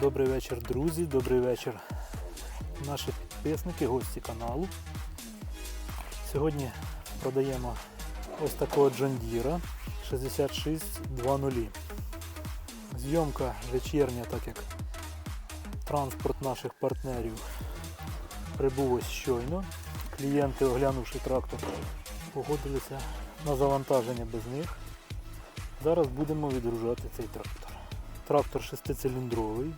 Добрий вечір, друзі, добрий вечір, наші підписники, гості каналу. Сьогодні продаємо ось такого Джондіра 6620. Зйомка вечірня, так як транспорт наших партнерів прибув ось щойно. Клієнти, оглянувши трактор, погодилися на завантаження без них. Зараз будемо відгружати цей трактор. Трактор шестициліндровий,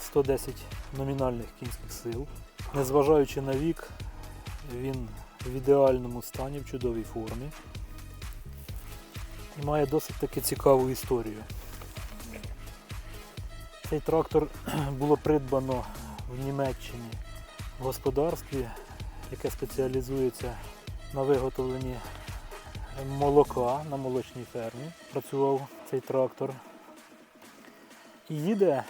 110 номінальних кінських сил. Незважаючи на вік, він в ідеальному стані, в чудовій формі. І має досить таки цікаву історію. Цей трактор було придбано в Німеччині в господарстві, яке спеціалізується на виготовленні молока на молочній фермі. Працював цей трактор. Їде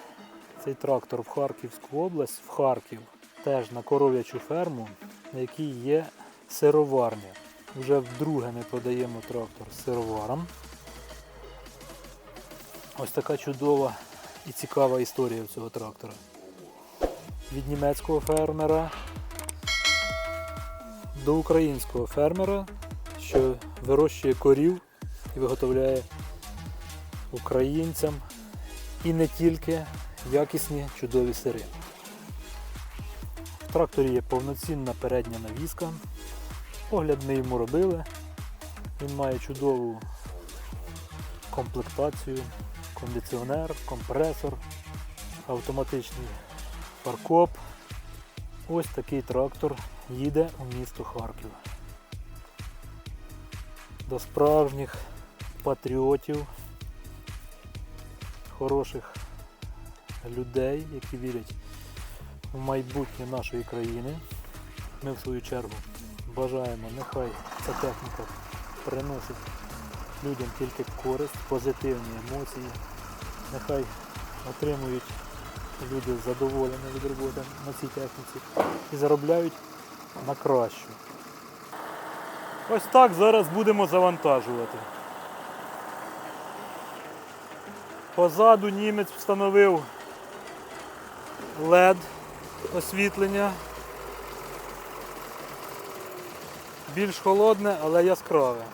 цей трактор в Харківську область, в Харків, теж на коров'ячу ферму, на якій є сироварня. Вже вдруге ми продаємо трактор з сироваром. Ось така чудова і цікава історія цього трактора. Від німецького фермера до українського фермера, що вирощує корів і виготовляє українцям і не тільки якісні чудові сири. В тракторі є повноцінна передня навіска. Огляд ми йому робили. Він має чудову комплектацію, кондиціонер, компресор, автоматичний фаркоп. Ось такий трактор їде у місто Харків. До справжніх патріотів хороших людей, які вірять в майбутнє нашої країни. Ми в свою чергу бажаємо, нехай ця техніка приносить людям тільки користь, позитивні емоції, нехай отримують люди задоволення від роботи на цій техніці і заробляють на кращу. Ось так зараз будемо завантажувати. Позаду німець встановив LED освітлення. Більш холодне, але яскраве.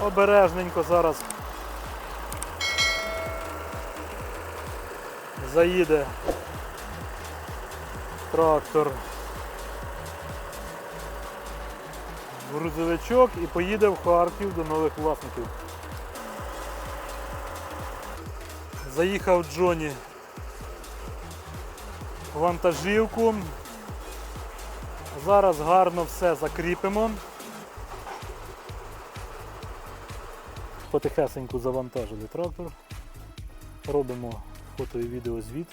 Обережненько зараз заїде трактор грузовичок і поїде в Харків до нових власників. Заїхав Джоні вантажівку. Зараз гарно все закріпимо. Потихесеньку завантажили трактор. Робимо фото і відеозвіт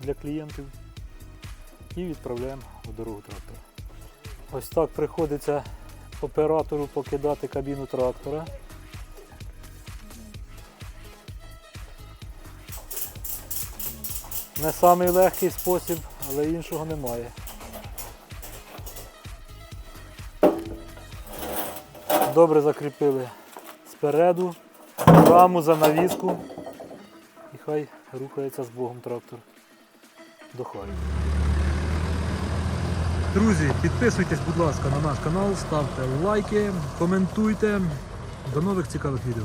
для клієнтів і відправляємо в дорогу трактора. Ось так приходиться оператору покидати кабіну трактора. Не самий легкий спосіб, але іншого немає. Добре закріпили спереду, раму за навіску і хай рухається з Богом трактор до Харкова. Друзі, підписуйтесь, будь ласка, на наш канал, ставте лайки, коментуйте. До нових цікавих відео.